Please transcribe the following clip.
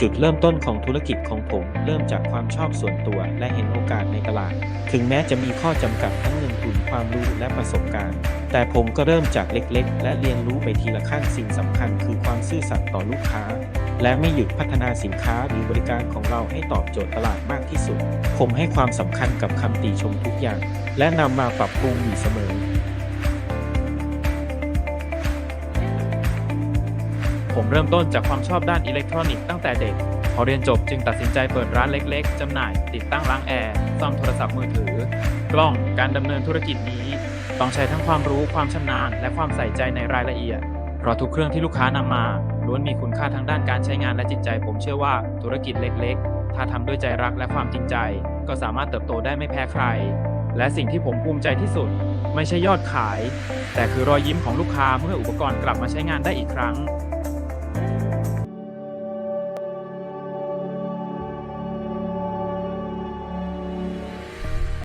จุดเริ่มต้นของธุรกิจของผม เริ่มจากความชอบส่วนตัวและเห็นโอกาสในตลาด ถึงแม้จะมีข้อจำกัดทั้งเงินทุนความรู้และประสบการณ์ แต่ผมก็เริ่มจากเล็กๆ และเรียนรู้ไปทีละขั้นสิ่งสำคัญคือความซื่อสัตย์ต่อลูกค้า และไม่หยุดพัฒนาสินค้าหรือบริการของเราให้ตอบโจทย์ตลาดมากที่สุด ผมให้ความสำคัญกับคำติชมทุกอย่าง และนำมาปรับปรุงอยู่เสมอ ผมเริ่มต้นจากความชอบด้านอิเล็กทรอนิกส์ตั้งแต่เด็ก พอเรียนจบจึงตัดสินใจเปิดร้านเล็กๆ จำหน่าย ติดตั้งล้างแอร์ ซ่อมโทรศัพท์มือถือ กล้อง การดำเนินธุรกิจนี้ ต้องใช้ทั้งความรู้ ความชำนาญ และความใส่ใจในรายละเอียด เพราะทุกเครื่องที่ลูกค้านำมา ล้วนมีคุณค่าทางด้านการใช้งานและจิตใจ ผมเชื่อว่าธุรกิจเล็ก ๆ ถ้าทำด้วยใจรักและความจริงใจ ก็สามารถเติบโตได้ไม่แพ้ใคร และสิ่งที่ผมภูมิใจที่สุด ไม่ใช่ยอดขาย แต่คือรอยยิ้มของลูกค้าเมื่ออุปกรณ์กลับมาใช้งานได้อีกครั้ง